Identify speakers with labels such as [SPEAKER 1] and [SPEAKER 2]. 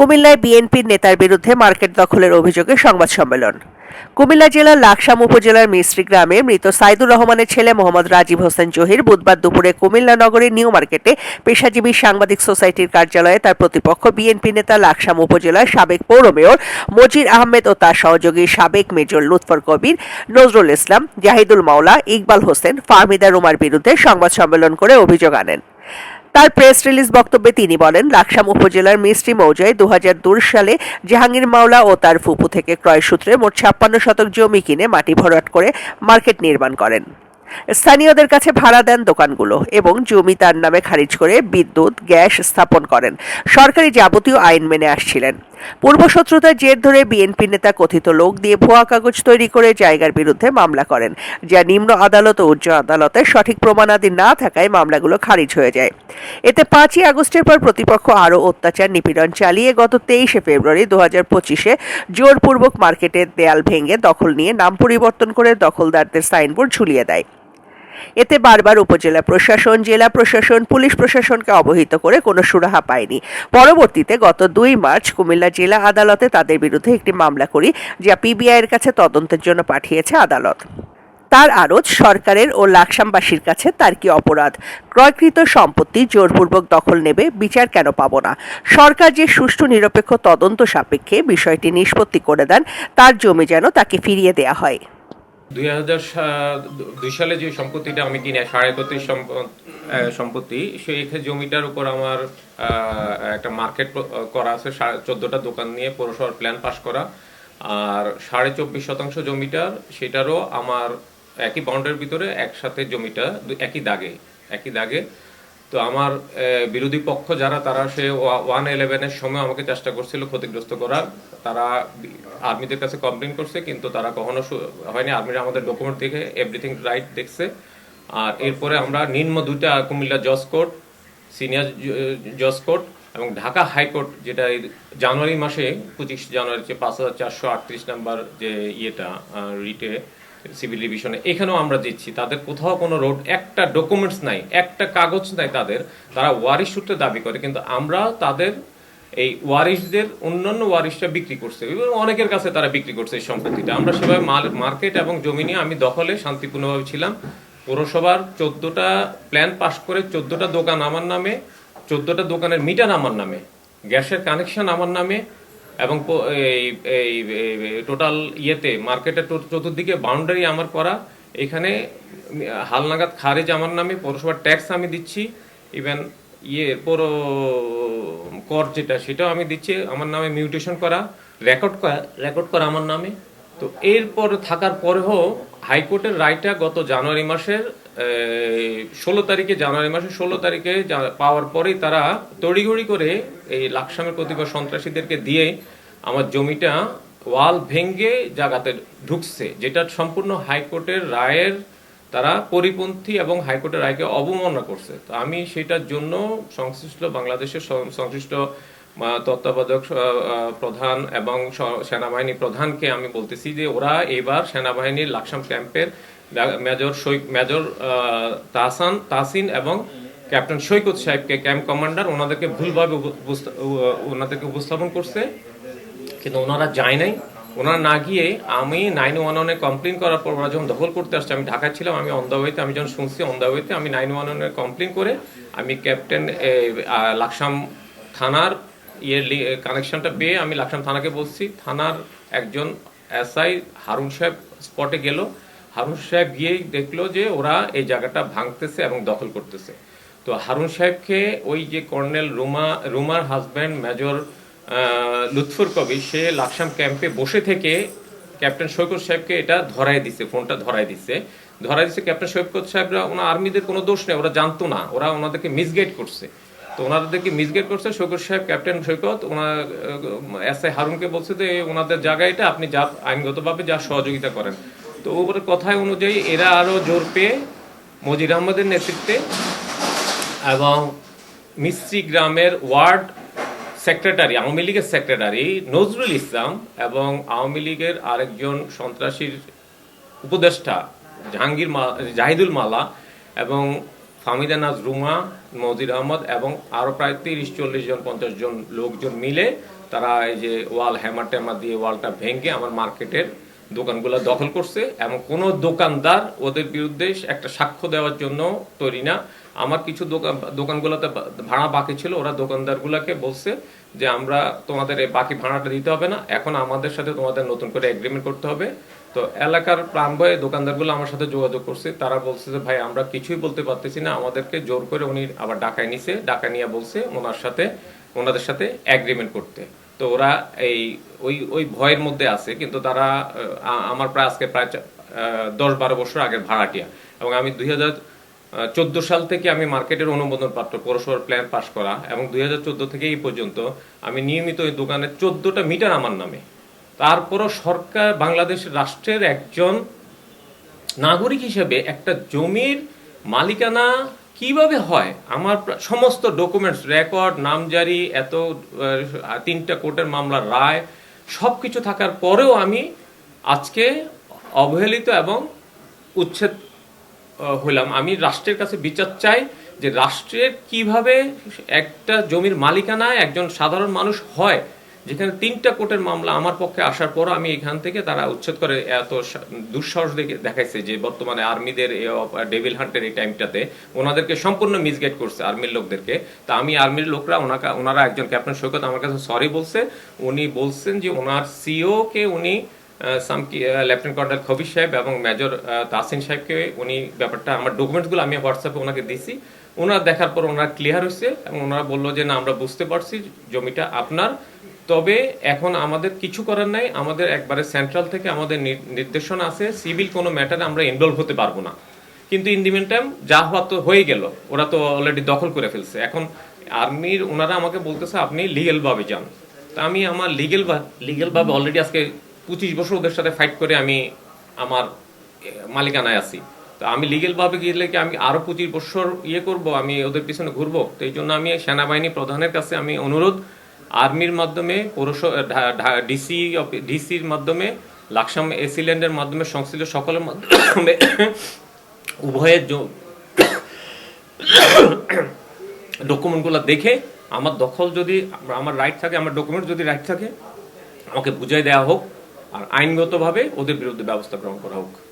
[SPEAKER 1] কুমিল্লায় বিএনপির নেতার বিরুদ্ধে মার্কেট দখলের অভিযোগে সংবাদ সম্মেলন। কুমিল্লা জেলার লাকসাম উপজেলার মিস্ত্রি গ্রামে মৃত সাইদুর রহমানের ছেলে মোহাম্মদ রাজীব হোসেন জহির বুধবার দুপুরে কুমিল্লা নগরীর নিউ মার্কেটে পেশাজীবী সাংবাদিক সোসাইটির কার্যালয়ে তার প্রতিপক্ষ বিএনপি নেতা লাকসাম উপজেলার সাবেক পৌর মেয়র মজির আহমেদ ও তার সহযোগী সাবেক মেজর লুৎফর কবির, নজরুল ইসলাম, জাহিদুল মাওলা, ইকবাল হোসেন, ফাহমিদা রুমার বিরুদ্ধে সংবাদ সম্মেলন করে অভিযোগ আনেন। তার প্রেস রিলিজ বক্তব্যে তিনি বলেন, লাকসাম উপজেলার মিষ্টি মৌজায় দু হাজার দুই সালে জাহাঙ্গীর মাওলা ও তার ফুপু থেকে ক্রয় সূত্রে মোট ছাপ্পান্ন শতক জমি কিনে মাটি ভরাট করে মার্কেট নির্মাণ করেন। স্থানীয়দের কাছে ভাড়া দেন দোকানগুলো এবং জমি তার নামে খারিজ করে বিদ্যুৎ, গ্যাস স্থাপন করেন। সরকারি যাবতীয় আইন মেনে আসছিলেন। পূর্বশত্রুতার জের ধরে বিএনপি নেতা কথিত লোক দিয়ে ভুয়া কাগজ তৈরি করে জায়গার বিরুদ্ধে মামলা করেন, যা নিম্ন আদালত ও উচ্চ আদালতে সঠিক প্রমাণাদি না থাকায় মামলাগুলো খারিজ হয়ে যায়। এতে পাঁচই আগস্টের পর প্রতিপক্ষ আরও অত্যাচার, নিপীড়ন চালিয়ে গত তেইশে ফেব্রুয়ারি দু হাজার পঁচিশে জোরপূর্বক মার্কেটের দেয়াল ভেঙে দখল নিয়ে নাম পরিবর্তন করে দখলদারদের সাইনবোর্ড ঝুলিয়ে দেয়। এতে বারবার উপজেলা প্রশাসন, জেলা প্রশাসন, পুলিশ প্রশাসনকে অবহিত করে কোনো সুরাহা পায়নি। পরবর্তীতে গত দুই মার্চ কুমিল্লা জেলা আদালতে তাদের বিরুদ্ধে একটি মামলা করি, যা পিবিআইয়ের কাছে তদন্তের জন্য পাঠিয়েছে আদালত। তার আরজ সরকারের ও লাকসামবাসীর কাছে তার কি অপরাধ? ক্রয়কৃত সম্পত্তি জোরপূর্বক দখল নেবে, বিচার কেন পাবো না? সরকার যে সুষ্ঠু নিরপেক্ষ তদন্ত সাপেক্ষে বিষয়টি নিষ্পত্তি করে দেন, তার জমি যেন তাকে ফিরিয়ে দেয়া হয়।
[SPEAKER 2] দুই দুই সালে যে সম্পত্তিটা আমি কিনে, সাড়ে একত্রিশ সম্পত্তি, সেই জমিটার উপর আমার একটা মার্কেট করা আছে চোদ্দটা দোকান নিয়ে পৌরসভার প্ল্যান পাস করা। আর সাড়ে চব্বিশ শতাংশ জমিটার, সেটারও আমার একই বাউন্ডারির ভিতরে, একসাথে জমিটা একই দাগে একই দাগে। তো আমার বিরোধী পক্ষ যারা, তারা সে ওয়ান ইলেভেনের সময় আমাকে চেষ্টা করছিল ক্ষতিগ্রস্ত করার। তারা আর্মিদের কাছে কমপ্লেন করছে, কিন্তু তারা কখনো হয়নি। আর্মিরা আমাদের ডকুমেন্ট দেখে এভরিথিং রাইট দেখছে। আর এরপরে আমরা নিম্ন দুইটা কুমিল্লা জজ কোর্ট, সিনিয়র জজ কোর্ট এবং ঢাকা হাইকোর্ট যেটা জানুয়ারি মাসে, পঁচিশ জানুয়ারি যে পাঁচ হাজার চারশো আটত্রিশ নাম্বার যে ইয়েটা রিটে সিভিল ডিভিশনে। এখানেও আমরা দিচ্ছি তাদের কোথাও কোনো রোড, একটা ডকুমেন্টস নাই, একটা কাগজ নাই তাদের, তারা ওয়ারিশ সূত্রে দাবি করে, কিন্তু আমরা তাদের এই ওয়ারিশদের, অন্যান্য ওয়ারিশটা বিক্রি করছে। এবং অনেকের কাছে তারা বিক্রি করছে এই সম্পত্তিটা। আমরা সেভাবে মার্কেট এবং জমি নিয়ে আমি দখলে, শান্তিপূর্ণভাবে ছিলাম। পৌরসভার চোদ্দোটা প্ল্যান পাস করে চোদ্দোটা দোকান আমার নামে, চোদ্দোটা দোকানের মিটার আমার নামে, গ্যাসের কানেকশন আমার নামে এবং এই টোটাল ইয়েতে মার্কেটের চতুর্দিকে বাউন্ডারি আমার করা। এখানে হালনাগাদ খারেজ আমার নামে, পৌরসভার ট্যাক্স আমি দিচ্ছি। ইভেন ইয়ে পৌর কর যেটা, সেটাও আমি দিচ্ছি। আমার নামে মিউটেশন করা রেকর্ড করা রেকর্ড করা আমার নামে। তো এরপর থাকার পরেও হাইকোর্টের রায়টা গত জানুয়ারি মাসের ষোলো তারিখে, জানুয়ারি মাসের ষোলো তারিখে পাওয়ার পরেই তারা তড়িঘড়ি করে এই লাকসামের কতিপয় সন্ত্রাসীদেরকে দিয়ে আমার জমিটা ওয়াল ভেঙ্গে জায়গাতে ঢুকছে, যেটা সম্পূর্ণ হাইকোর্টের রায়ের তারা পরিপন্থী এবং হাইকোর্টের রায়কে অবমাননা করছে। তো আমি সেটার জন্য সংশ্লিষ্ট বাংলাদেশের সংশ্লিষ্ট তত্ত্বাবধায়ক প্রধান এবং সেনাবাহিনী প্রধানকে আমি বলতেছি যে ওরা এবার সেনাবাহিনীর লাকসাম ক্যাম্পের মেজর সৈ- মেজর তাহসান তাসিন এবং ক্যাপ্টেন সৈকত সাহেবকে ক্যাম্প কমান্ডার ওনাদেরকে ভুলভাবে ওনাদেরকে উপস্থাপন করছে। কিন্তু ওনারা যায় নাই। ওনারা না গিয়ে আমি নাইন ওয়ান ওয়ানে কমপ্লেন করার পর ওরা যখন দখল করতে আসছে, আমি ঢাকায় ছিলাম, আমি অন্দাওয়েতে আমি যখন শুনছি অন্দাওয়েতে আমি নাইন ওয়ান ওয়ানে কমপ্লেন করে আমি ক্যাপ্টেন লাকসাম থানার ইয়ে কানেকশনটা পেয়ে আমি লাকসাম থানাকে বলছি। থানার একজন এসআই হারুন সাহেব স্পটে গেল। হারুন সাহেব গিয়ে দেখল যে ওরা এই জায়গাটা ভাঙতেছে এবং দখল করতেছে। তো হারুন সাহেবকে ওই যে কর্নেল রুমা, রুমার হাজব্যান্ড মেজর লুৎফর কবি, সে লাকসাম ক্যাম্পে বসে থেকে ক্যাপ্টেন সৈকত সাহেবকে এটা ধরাই দিছে, ফোনটা ধরাই দিছে। ধরাই দিছে ক্যাপ্টেন সৈকত সাহেবরা ওনার আর্মিদের কোনো দোষ নেই, ওরা জানতো না, ওরা ওনাদেরকে মিসগাইড করছে। তো ওনাদেরকে মিসগাইড করছে সৈকত সাহেব, ক্যাপ্টেন সৈকত ওনার এস আই হারুনকে বলছে যে, ওনাদের জায়গা এটা, আপনি যা, আইনগতভাবে যা সহযোগিতা করেন। তো ওপরের কথায় অনুযায়ী এরা আরও জোর পেয়ে মজির আহমদের নেতৃত্বে এবং মিস্ত্রি গ্রামের ওয়ার্ড সেক্রেটারি, আওয়ামী লীগের সেক্রেটারি নজরুল ইসলাম এবং আওয়ামী লীগের আরেকজন সন্ত্রাসীর উপদেষ্টা জাহাঙ্গীর মা- জাহিদুল মালা এবং ফামিদা নাজ রুমা, মজির আহমদ এবং আরও প্রায় তিরিশ, চল্লিশ জন, পঞ্চাশ জন লোকজন মিলে তারা এই যে ওয়াল হ্যামার ট্যামার দিয়ে ওয়ালটা ভেঙে আমার মার্কেটের দোকানগুলো দখল করছে এবং কোনো দোকানদার ওদের বিরুদ্ধে একটা সাক্ষ্য দেওয়ার জন্য তৈরি না। আমার কিছু দোকান, দোকানগুলোতে ভাড়া বাকি ছিল, ওরা দোকানদারগুলোকে বলছে যে আমরা তোমাদের এই বাকি ভাড়াটা দিতে হবে না, এখন আমাদের সাথে তোমাদের নতুন করে এগ্রিমেন্ট করতে হবে। তো এলাকার প্রাণবয়ে দোকানদারগুলো আমার সাথে যোগাযোগ করছে, তারা বলছে যে, ভাই, আমরা কিছুই বলতে পারতেছি না, আমাদেরকে জোর করে উনি আবার ডাকায় নিছে, ডাকায় নিয়ে বলছে ওনার সাথে, ওনাদের সাথে এগ্রিমেন্ট করতে। তো ওরা এই ওই ওই ভয়ের মধ্যে আছে, কিন্তু তারা আমার প্রায় আজকে প্রায় দশ বারো বছর আগের ভাড়াটিয়া। এবং আমি দুই হাজার চোদ্দ সাল থেকে আমি মার্কেটের অনুমোদন পাত্র পৌরসভার প্ল্যান পাস করা এবং দুই হাজার চোদ্দ থেকে এই পর্যন্ত আমি নিয়মিত ওই দোকানে চোদ্দোটা মিটার আমার নামে। তারপরও সরকার বাংলাদেশ রাষ্ট্রের একজন নাগরিক হিসেবে একটা জমির মালিকানা কীভাবে হয়? আমার সমস্ত ডকুমেন্টস রেকর্ড নামজারি, এত তিনটা কোর্টের মামলার রায় সব কিছু থাকার পরেও আমি আজকে অবহেলিত এবং উচ্ছেদ হইলাম। আমি রাষ্ট্রের কাছে বিচার চাই যে রাষ্ট্রের কীভাবে একটা জমির মালিকানায় একজন সাধারণ মানুষ হয়। যেখানে তিনটা কোর্টের মামলা আমার পক্ষে আসার পর আমি এখান থেকে তারা উচ্ছেদ করে এত দুঃসাহস দেখে, দেখাইছে যে বর্তমানে আর্মিদের ডেভিল হান্টের এই টাইমটাতে ওনাদেরকে সম্পূর্ণ মিসগাইড করছে আর্মির লোকদেরকে। তা আমি আর্মির লোকরা ওনাকে, ওনারা একজন ক্যাপ্টেন সৈকত আমার কাছে সরি বলছে। উনি বলছেন যে ওনার সিওকে উনি সাম লেফটেন্যান্ট কর্নেল খবির সাহেব এবং মেজর তাসিন সাহেবকে উনি ব্যাপারটা, আমার ডকুমেন্টসগুলো আমি হোয়াটসঅ্যাপে ওনাকে দিছি। ওনারা দেখার পর ওনারা ক্লিয়ার হয়েছে এবং ওনারা বলল যে, না, আমরা বুঝতে পারছি, জমিটা আপনার। তবে এখন আমাদের কিছু করার নাই, আমাদের একবারে সেন্ট্রাল থেকে আমাদের নির- নির্দেশনা আছে সিভিল কোনো ম্যাটারে আমরা ইনভলভ হতে পারব না। কিন্তু ইন দি টাইম যা হওয়া তো হয়ে গেল, ওরা তো অলরেডি দখল করে ফেলছে। এখন আর্মির ওনারা আমাকে বলতেছে, আপনি লিগেল ভাবে যান। তা আমি আমার লিগেল লিগেল ভাবে অলরেডি আজকে পঁচিশ বছর ওদের সাথে ফাইট করে আমি আমার মালিকানায় আছি। তো আমি লিগেল ভাবে গেলে কি আমি আরও পঁচিশ বছর ইয়ে করব, আমি ওদের পিছনে ঘুরবো? তো এই জন্য আমি সেনাবাহিনী প্রধানের কাছে আমি অনুরোধ, আর্মির মাধ্যমে পৌরসভা ডিসি ডিসির মাধ্যমে, লাকসাম এসিল্যান্ডের মাধ্যমে সংশ্লিষ্ট সকলের মাধ্যমে উভয়ের ডকুমেন্টগুলো দেখে আমার দখল যদি, আমার রাইট থাকে, আমার ডকুমেন্ট যদি রাইট থাকে, আমাকে বুঝাই দেওয়া হোক। আর আইনগতভাবে ওদের বিরুদ্ধে ব্যবস্থা গ্রহণ করা হোক।